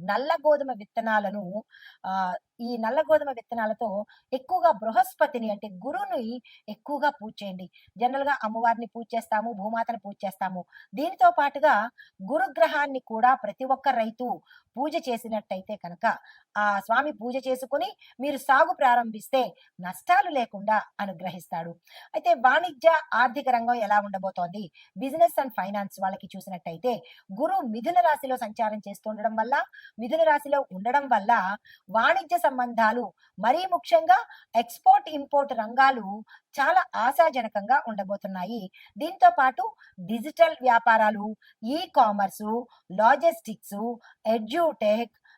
నల్ల గోధుమ విత్తనాలను ఆ ఈ నల్ల గోధుమ విత్తనాలతో ఎక్కువగా బృహస్పతిని అంటే గురువుని ఎక్కువగా పూజ చేయండి. జనరల్గా అమ్మవారిని పూజ చేస్తాము భూమాతను పూజ చేస్తాము. దీనితో పాటుగా గురుగ్రహాన్ని కూడా ప్రతి ఒక్క రైతు పూజ చేసినట్టయితే కనుక ఆ స్వామి పూజ చేసుకుని మీరు సాగు ప్రారంభిస్తే నష్టాలు లేకుండా అనుగ్రహిస్తాడు. అయితే వాణిజ్య ఆర్థిక రంగం ఎలా ఉండబోతోంది? బిజినెస్ అండ్ ఫైనాన్స్ వాళ్ళకి చూసినట్టయితే గురు మిథున రాశిలో సంచారం చేస్తుండడం వల్ల మిథున రాశిలో ఉండడం వల్ల వాణిజ్య సంబంధాలు మరీ ముఖ్యంగా ఎక్స్పోర్ట్ ఇంపోర్ట్ రంగాలు చాలా ఆశాజనకంగా ఉండబోతున్నాయి. దీంతో పాటు డిజిటల్ వ్యాపారాలు e commerce logistics edtech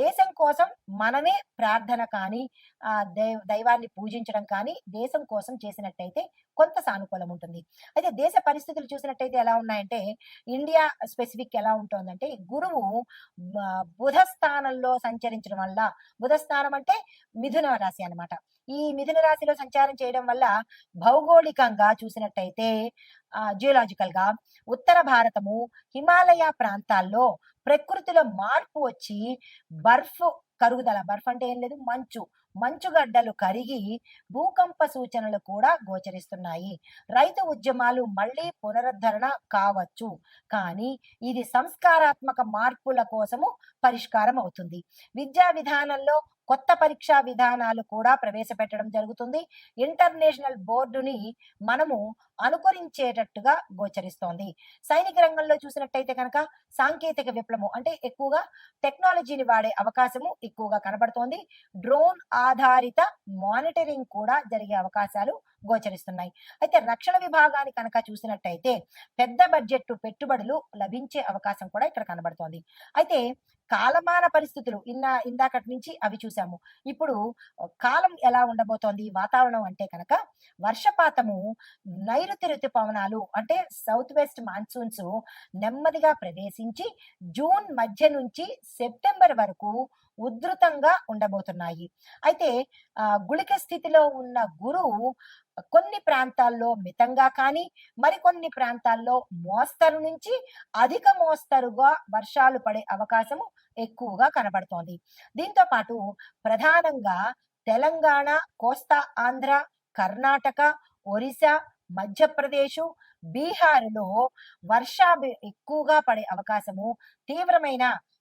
దేశం కోసం మనమే ప్రార్థన కానీ ఆ దైవాన్ని పూజించడం కానీ దేశం కోసం చేసినట్టయితే కొంత సానుకూలం ఉంటుంది. అయితే దేశ పరిస్థితులు చూసినట్టయితే ఎలా ఉన్నాయంటే ఇండియా స్పెసిఫిక్ ఎలా ఉంటుందంటే గురువు బుధ స్థానంలో సంచరించడం వల్ల బుధ స్థానం అంటే మిథున రాశి అన్నమాట. ఈ మిథున రాశిలో సంచారం చేయడం వల్ల భౌగోళికంగా చూసినట్టయితే జియోలాజికల్గా ఉత్తర భారతము హిమాలయ ప్రాంతాల్లో ప్రకృతిలో మార్పు వచ్చి బర్ఫ్ కరుగుదల బర్ఫ్ అంటే ఏం లేదు మంచు మంచుగడ్డలు కరిగి భూకంప సూచనలు కూడా గోచరిస్తున్నాయి. రైతు ఉద్యమాలు మళ్ళీ పునరుద్ధరణ కావచ్చు కానీ ఇది సంస్కారాత్మక మార్పుల కోసము పరిష్కారం అవుతుంది. విద్యా విధానంలో కొత్త పరీక్షా విధానాలు కూడా ప్రవేశపెట్టడం జరుగుతుంది. ఇంటర్నేషనల్ బోర్డుని మనము అనుకరించేటట్టుగా గోచరిస్తోంది. సైనిక రంగంలో చూసినట్టయితే కనుక సాంకేతిక విప్లవం అంటే ఎక్కువగా టెక్నాలజీని వాడే అవకాశము ఎక్కువగా కనబడుతోంది. డ్రోన్ ఆధారిత మానిటరింగ్ కూడా జరిగే అవకాశాలు గోచరిస్తున్నాయి. అయితే రక్షణ విభాగాన్ని కనుక చూసినట్టయితే పెద్ద బడ్జెట్ పెట్టుబడులు లభించే అవకాశం కూడా ఇక్కడ కనబడుతోంది. అయితే కాలమాన పరిస్థితులు ఇన్న ఇందాకటి నుంచి అవి చూసాము. ఇప్పుడు కాలం ఎలా ఉండబోతోంది? వాతావరణం అంటే కనుక వర్షపాతము నైరుతి ఋతుపవనాలు అంటే సౌత్ వెస్ట్ మాన్సూన్స్ నెమ్మదిగా ప్రవేశించి జూన్ మధ్య నుంచి సెప్టెంబర్ వరకు ఉధృతంగా ఉండబోతున్నాయి. అయితే ఆ, గుళిక స్థితిలో ఉన్న గురువు కొన్ని ప్రాంతాల్లో మితంగా కానీ మరికొన్ని ప్రాంతాల్లో మోస్తరు నుంచి అధిక మోస్తరుగా వర్షాలు పడే అవకాశము ఎక్కువగా కనబడుతోంది. దీంతో పాటు ప్రధానంగా తెలంగాణ కోస్తా ఆంధ్ర కర్ణాటక ఒరిస్సా మధ్యప్రదేశ్ బీహార్లో వర్షాభి ఎక్కువగా పడే అవకాశము తీవ్రమైన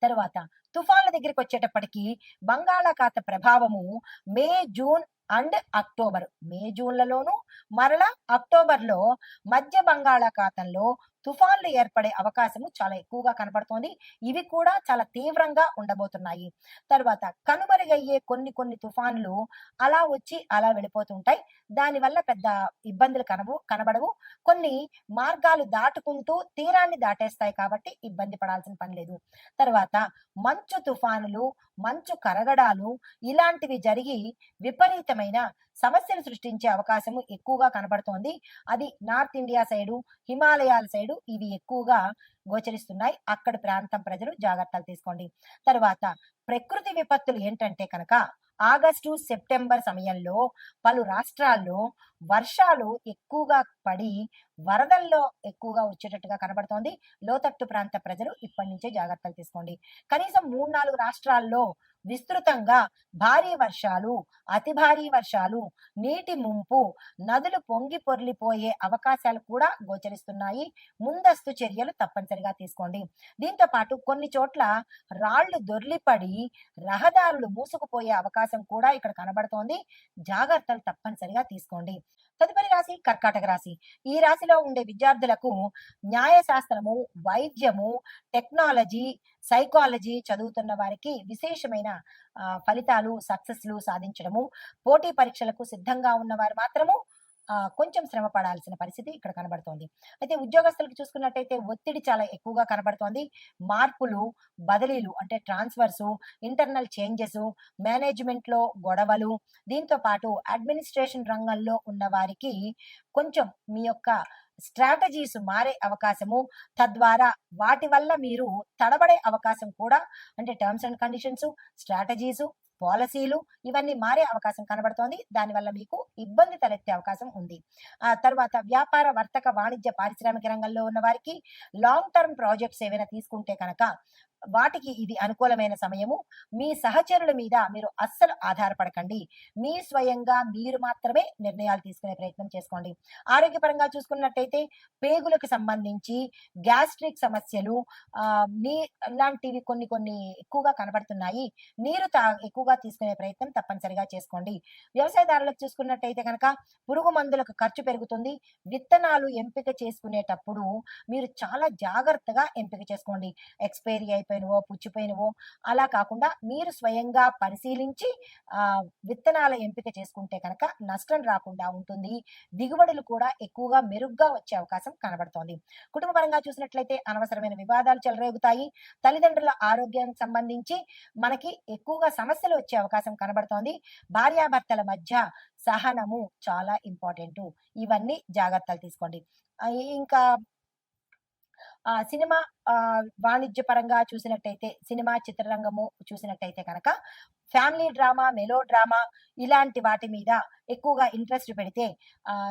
తర్వాత తుఫాన్ల దగ్గరికి వచ్చేటప్పటికి బంగాళాఖాత ప్రభావము May June and October. May జూన్లలోను మరలా అక్టోబర్లో మధ్య బంగాళాఖాతంలో తుఫాన్లు ఏర్పడే అవకాశము చాలా ఎక్కువగా కనబడుతోంది. ఇవి కూడా చాలా తీవ్రంగా ఉండబోతున్నాయి. తర్వాత కనుమరుగయ్యే కొన్ని కొన్ని తుఫాన్లు అలా వచ్చి అలా వెళ్ళిపోతుంటాయి. దానివల్ల పెద్ద ఇబ్బందులు కనవు కనబడవు. కొన్ని మార్గాలు దాటుకుంటూ తీరాన్ని దాటేస్తాయి కాబట్టి ఇబ్బంది పడాల్సిన పని లేదు. తర్వాత మంచు తుఫానులు మంచు కరగడాలు ఇలాంటివి జరిగి విపరీతమైన సమస్యలు సృష్టించే అవకాశము ఎక్కువగా కనబడుతోంది. అది నార్త్ ఇండియా సైడు హిమాలయాల సైడు ఇవి ఎక్కువగా గోచరిస్తున్నాయి. అక్కడి ప్రాంతం ప్రజలు జాగ్రత్తలు తీసుకోండి. తర్వాత ప్రకృతి విపత్తులు ఏంటంటే కనుక ఆగస్టు సెప్టెంబర్ సమయంలో పలు రాష్ట్రాల్లో వర్షాలు ఎక్కువగా పడి వరదల్లో ఎక్కువగా వచ్చేటట్టుగా కనబడుతోంది. లోతట్టు ప్రాంత ప్రజలు ఇప్పటి నుంచే జాగ్రత్తలు తీసుకోండి. కనీసం మూడు నాలుగు రాష్ట్రాల్లో విస్తృతంగా భారీ వర్షాలు అతి భారీ వర్షాలు నీటి ముంపు నదులు పొంగి పొర్లిపోయే అవకాశాలు కూడా గోచరిస్తున్నాయి. ముందస్తు చర్యలు తప్పనిసరిగా తీసుకోండి. దీంతో పాటు కొన్ని చోట్ల రాళ్ళు దొర్లిపడి రహదారులు మూసుకుపోయే అవకాశం కూడా ఇక్కడ కనబడుతోంది. జాగ్రత్తలు తప్పనిసరిగా తీసుకోండి. తదుపరి రాశి కర్కాటక రాశి. ఈ రాశిలో ఉండే విద్యార్థులకు న్యాయశాస్త్రము వైద్యము టెక్నాలజీ సైకాలజీ చదువుతున్న వారికి విశేషమైన ఆ, ఫలితాలు సక్సెస్లు సాధించడము పోటీ పరీక్షలకు సిద్ధంగా ఉన్న వారు మాత్రము కొంచెం శ్రమ పడాల్సిన పరిస్థితి ఇక్కడ కనబడుతోంది. అయితే ఉద్యోగస్తులకు చూసుకున్నట్టయితే ఒత్తిడి చాలా ఎక్కువగా కనబడుతోంది. మార్పులు బదిలీలు అంటే ట్రాన్స్ఫర్స్ ఇంటర్నల్ చేంజెస్ మేనేజ్మెంట్లో గొడవలు దీంతో పాటు అడ్మినిస్ట్రేషన్ రంగంలో ఉన్న వారికి కొంచెం మీ యొక్క స్ట్రాటజీస్ మారే అవకాశము. తద్వారా వాటి వల్ల మీరు తడబడే అవకాశం కూడా అంటే టర్మ్స్ అండ్ కండిషన్స్ స్ట్రాటజీస్ పాలసీలు ఇవన్నీ మారే అవకాశం కనబడుతోంది. దానివల్ల మీకు ఇబ్బంది తలెత్తే అవకాశం ఉంది. ఆ తర్వాత వ్యాపార వర్తక వాణిజ్య పారిశ్రామిక రంగంలో ఉన్న వారికి లాంగ్ టర్మ్ ప్రాజెక్ట్స్ ఏవైనా తీసుకుంటే కనుక వాటికి ఇది అనుకూలమైన సమయము. మీ సహచరుల మీద మీరు అస్సలు ఆధారపడకండి. మీ స్వయంగా మీరు మాత్రమే నిర్ణయాలు తీసుకునే ప్రయత్నం చేసుకోండి. ఆరోగ్యపరంగా చూసుకున్నట్టయితే పేగులకు సంబంధించి గ్యాస్ట్రిక్ సమస్యలు ఆ, నీ లాంటివి కొన్ని కొన్ని ఎక్కువగా కనబడుతున్నాయి. నీరు తా ఎక్కువగా తీసుకునే ప్రయత్నం తప్పనిసరిగా చేసుకోండి. వ్యవసాయదారులకు చూసుకున్నట్టయితే కనుక పురుగు మందులకు ఖర్చు పెరుగుతుంది. విత్తనాలు ఎంపిక చేసుకునేటప్పుడు మీరు చాలా జాగ్రత్తగా ఎంపిక చేసుకోండి. ఎక్స్పైరీ అయిపోయినవో పుచ్చిపోయినవో అలా కాకుండా మీరు స్వయంగా పరిశీలించి విత్తనాల ఎంపిక చేసుకుంటే కనుక నష్టం రాకుండా ఉంటుంది. దిగుబడులు కూడా ఎక్కువగా మెరుగ్గా వచ్చే అవకాశం కనబడుతోంది. కుటుంబ పరంగా చూసినట్లయితే అనవసరమైన వివాదాలు చెలరేగుతాయి. తల్లిదండ్రుల ఆరోగ్యానికి సంబంధించి మనకి ఎక్కువగా సమస్యలు వచ్చే అవకాశం కనబడుతోంది. భార్యాభర్తల మధ్య సహనము చాలా ఇంపార్టెంట్. ఇవన్నీ జాగ్రత్తలు తీసుకోండి. ఇంకా సినిమా వాణిజ్య పరంగా చూసినట్టయితే సినిమా చిత్రరంగము చూసినట్టయితే కనుక ఫ్యామిలీ డ్రామా మెలో డ్రామా ఇలాంటి వాటి మీద ఎక్కువగా ఇంట్రెస్ట్ పెడితే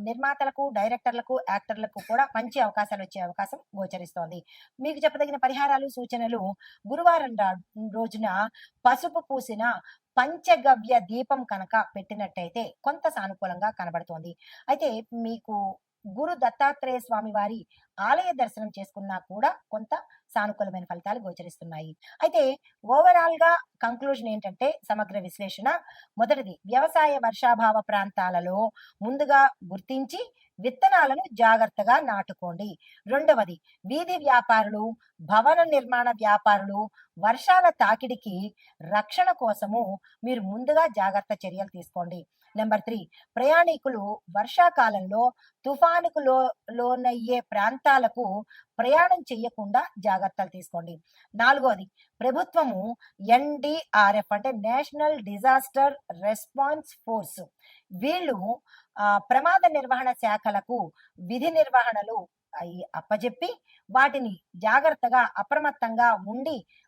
నిర్మాతలకు డైరెక్టర్లకు యాక్టర్లకు కూడా మంచి అవకాశాలు వచ్చే అవకాశం గోచరిస్తోంది. మీకు చెప్పదగిన పరిహారాలు సూచనలు గురువారం రా- రోజున పసుపు పూసిన పంచగవ్య దీపం కనుక పెట్టినట్టయితే కొంత సానుకూలంగా కనబడుతోంది. అయితే మీకు గురు దత్తాత్రేయ స్వామి వారి ఆలయ దర్శనం చేసుకున్నా కూడా కొంత సానుకూలమైన ఫలితాలు గోచరిస్తున్నాయి. అయితే ఓవరాల్గా కంక్లూజన్ ఏంటంటే సమగ్ర విశ్లేషణ. మొదటిది వ్యవసాయ వర్షాభావ ప్రాంతాలలో ముందుగా గుర్తించి విత్తనాలను జాగ్రత్తగా నాటుకోండి. రెండవది వీధి వ్యాపారులు భవన నిర్మాణ వ్యాపారులు వర్షాల తాకిడికి రక్షణ కోసము మీరు ముందుగా జాగ్రత్త చర్యలు తీసుకోండి. నెంబర్ త్రీ ప్రయాణికులు వర్షాకాలంలో తుఫానుకు లో లోనయ్యే ప్రాంతాలకు ప్రయాణం చేయకుండా జాగ్రత్తలు తీసుకోండి. నాలుగోది ప్రభుత్వము ఎన్డిఆర్ఎఫ్ అంటే నేషనల్ డిజాస్టర్ రెస్పాన్స్ ఫోర్స్. వీళ్ళు ప్రమాద నిర్వహణ శాఖలకు విధి నిర్వహణలు అయి అప్పజెప్పి వాటిని జాగ్రత్తగా అప్రమత్తంగా ఉండి